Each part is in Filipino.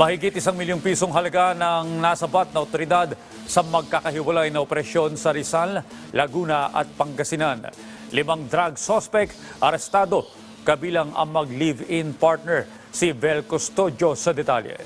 Mahigit isang milyong pisong halaga ng nasabat na otoridad sa magkakahiwalay na operasyon sa Rizal, Laguna at Pangasinan. Limang drug suspect arestado, kabilang ang mag-live-in partner si Vel Custodio sa detalye.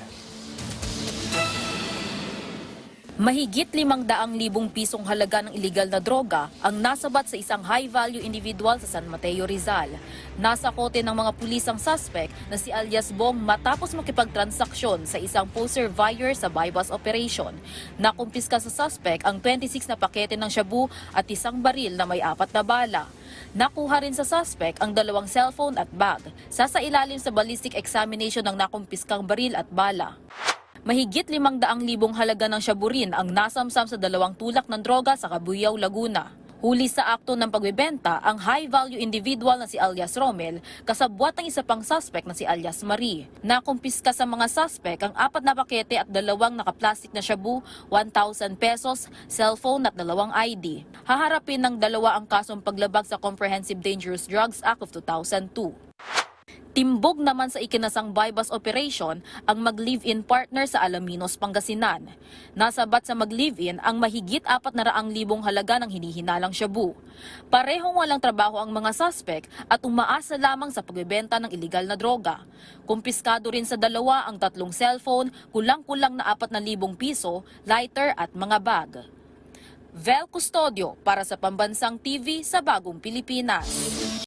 Mahigit limang daang libong pisong halaga ng iligal na droga ang nasabat sa isang high-value individual sa San Mateo, Rizal. Nasa kote ng mga pulis ang suspect na si alias Bong matapos makipagtransaksyon sa isang poster buyer sa bypass operation. Nakumpiska sa suspect ang 26 na pakete ng shabu at isang baril na may apat na bala. Nakuha rin sa suspect ang dalawang cellphone at bag. Sasailalim sa ballistic examination ng nakumpiskang baril at bala. Mahigit limang daang libong halaga ng shaburin ang nasamsam sa dalawang tulak ng droga sa Cabuyao, Laguna. Huli sa akto ng pagbebenta ang high-value individual na si alias Romel, kasabwat ng isa pang suspect na si alias Marie. Nakumpiska sa mga suspect ang apat na pakete at dalawang nakaplastik na shabu, 1,000 pesos, cellphone at dalawang ID. Haharapin ng dalawa ang kasong paglabag sa Comprehensive Dangerous Drugs Act of 2002. Timbog naman sa ikinasang bypass operation ang mag-live-in partner sa Alaminos, Pangasinan. Nasabat sa mag-live-in ang mahigit 400,000 halaga ng hinihinalang shabu. Parehong walang trabaho ang mga suspect at umaasa lamang sa pagbebenta ng iligal na droga. Kumpiskado rin sa dalawa ang tatlong cellphone, kulang-kulang na 4,000 piso, lighter at mga bag. Vel Custodio para sa Pambansang TV sa Bagong Pilipinas.